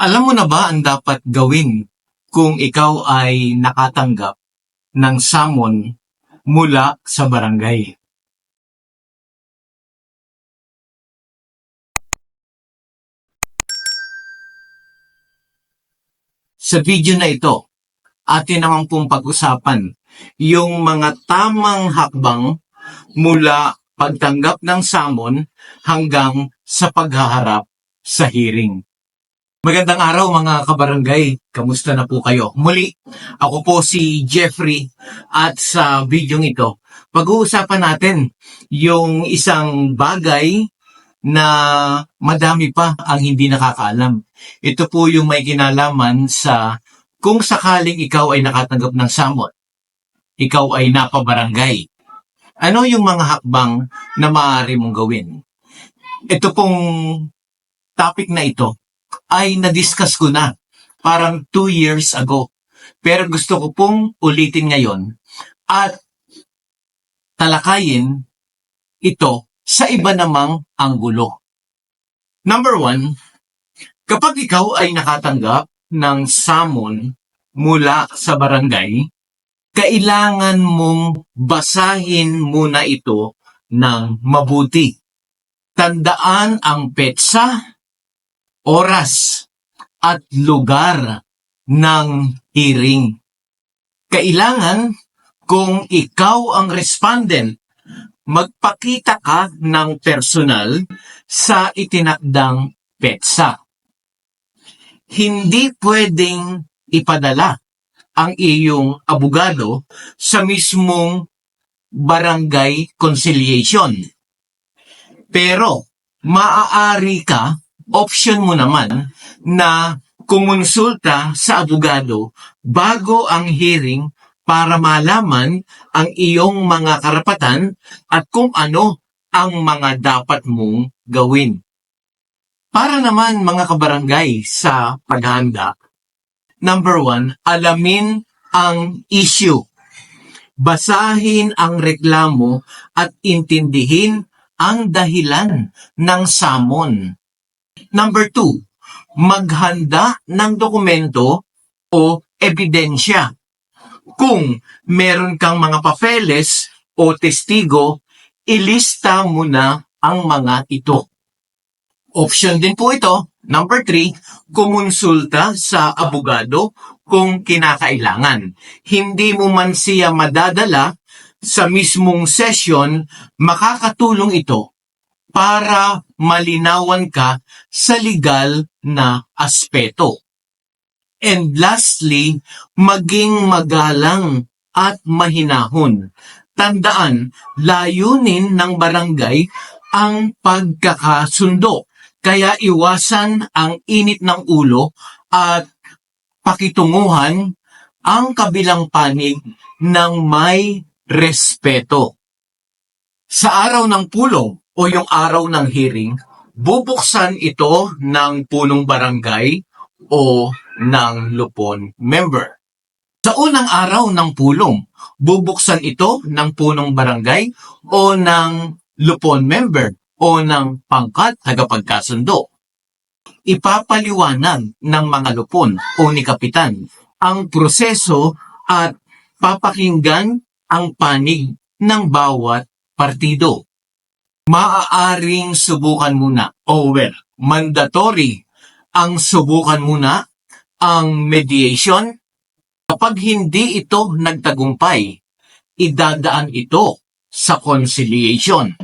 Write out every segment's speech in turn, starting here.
Alam mo na ba ang dapat gawin kung ikaw ay nakatanggap ng samon mula sa barangay? Sa video na ito, atin naman pong pag-usapan yung mga tamang hakbang mula pagtanggap ng samon hanggang sa paghaharap sa hearing. Magandang araw mga kabarangay. Kamusta na po kayo? Muli, ako po si Jeffrey at sa video ito, pag-uusapan natin yung isang bagay na madami pa ang hindi nakakaalam. Ito po yung may kinalaman sa kung sakaling ikaw ay nakatanggap ng samot, ikaw ay napabarangay. Ano yung mga hakbang na maaari mong gawin? Ito pong topic na ito ay na-discuss ko na parang two years ago. Pero gusto ko pong ulitin ngayon at talakayin ito sa iba namang anggulo. Number one, kapag ikaw ay nakatanggap ng samon mula sa barangay, kailangan mong basahin muna ito ng mabuti. Tandaan ang petsa, oras, at lugar ng hearing. Kailangan kung ikaw ang respondent, magpakita ka ng personal sa itinakdang petsa. Hindi pwedeng ipadala ang iyong abogado sa mismong barangay conciliation. Pero, maaari ka, option mo naman, na kumonsulta sa abogado bago ang hearing para malaman ang iyong mga karapatan at kung ano ang mga dapat mong gawin. Para naman mga kabarangay sa paghahanda, number one, alamin ang issue. Basahin ang reklamo at intindihin ang dahilan ng samon. Number two, maghanda ng dokumento o ebidensya. Kung meron kang mga papeles o testigo, ilista mo na ang mga ito. Option din po ito. Number three, kumonsulta sa abogado kung kinakailangan. Hindi mo man siya madadala sa mismong session, makakatulong ito para malinawan ka sa legal na aspeto. And lastly, maging magalang at mahinahon. Tandaan, layunin ng barangay ang pagkakasundo. Kaya iwasan ang init ng ulo at pakitunguhan ang kabilang panig ng may respeto. Sa araw ng pulong o yung araw ng hearing, bubuksan ito ng punong barangay o ng lupon member. Sa unang araw ng pulong, bubuksan ito ng punong barangay o ng lupon member o ng pangkat tagapagkasundo. Ipapaliwanag ng mga lupon o ni kapitan ang proseso at papakinggan ang panig ng bawat partido. Maaaring subukan muna o well, mandatory ang subukan muna ang mediation. Kapag hindi ito nagtagumpay, idadaan ito sa conciliation.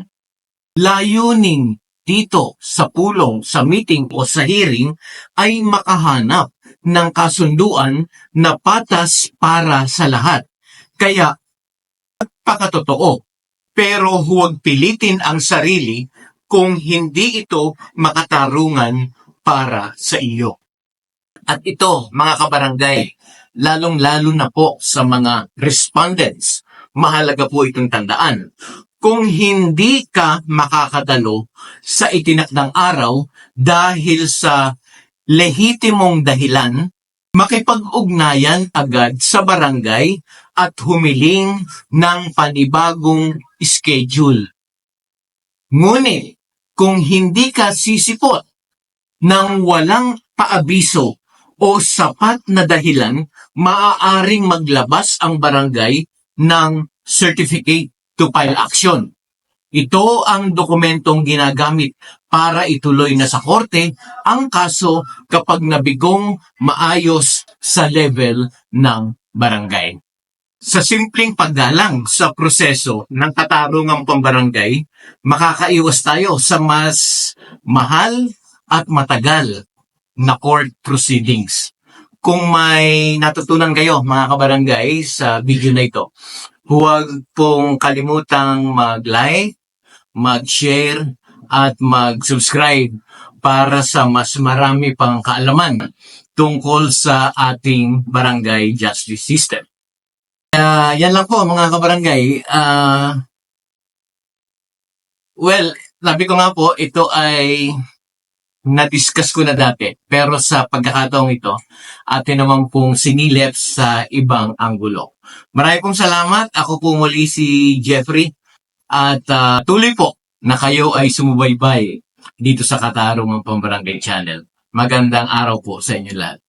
Layunin dito sa pulong, sa meeting o sa hearing ay makahanap ng kasunduan na patas para sa lahat. Kaya, pakatotoo, pero huwag pilitin ang sarili kung hindi ito makatarungan para sa iyo. At ito, mga kabarangay, lalong-lalo na po sa mga respondents, mahalaga po itong tandaan. Kung hindi ka makakadalo sa itinakdang araw dahil sa lehitimong dahilan, makipag-ugnayan agad sa barangay at humiling ng panibagong schedule. Ngunit, kung hindi ka sisipot ng walang paabiso o sapat na dahilan, maaaring maglabas ang barangay ng Certificate to File Action. Ito ang dokumentong ginagamit para ituloy na sa korte ang kaso kapag nabigong maayos sa level ng barangay. Sa simpleng paggalang sa proseso ng katarungang pambarangay, makakaiwas tayo sa mas mahal at matagal na court proceedings. Kung may natutunan kayo mga kabarangay sa video na ito, huwag pong kalimutang mag-like, mag-share, at mag-subscribe para sa mas marami pang kaalaman tungkol sa ating barangay justice system. Ah, yan lang po mga kabarangay. Ah, well, sabi ko nga po, ito ay na-discuss ko na dati. Pero sa pagkakataong ito, atin naman pong sinilip sa ibang anggulo. Maraming pong salamat. Ako po muli si Jeffrey. At ah, tuloy po na kayo ay sumubaybay dito sa Katarungang Pambarangay Channel. Magandang araw po sa inyo lahat.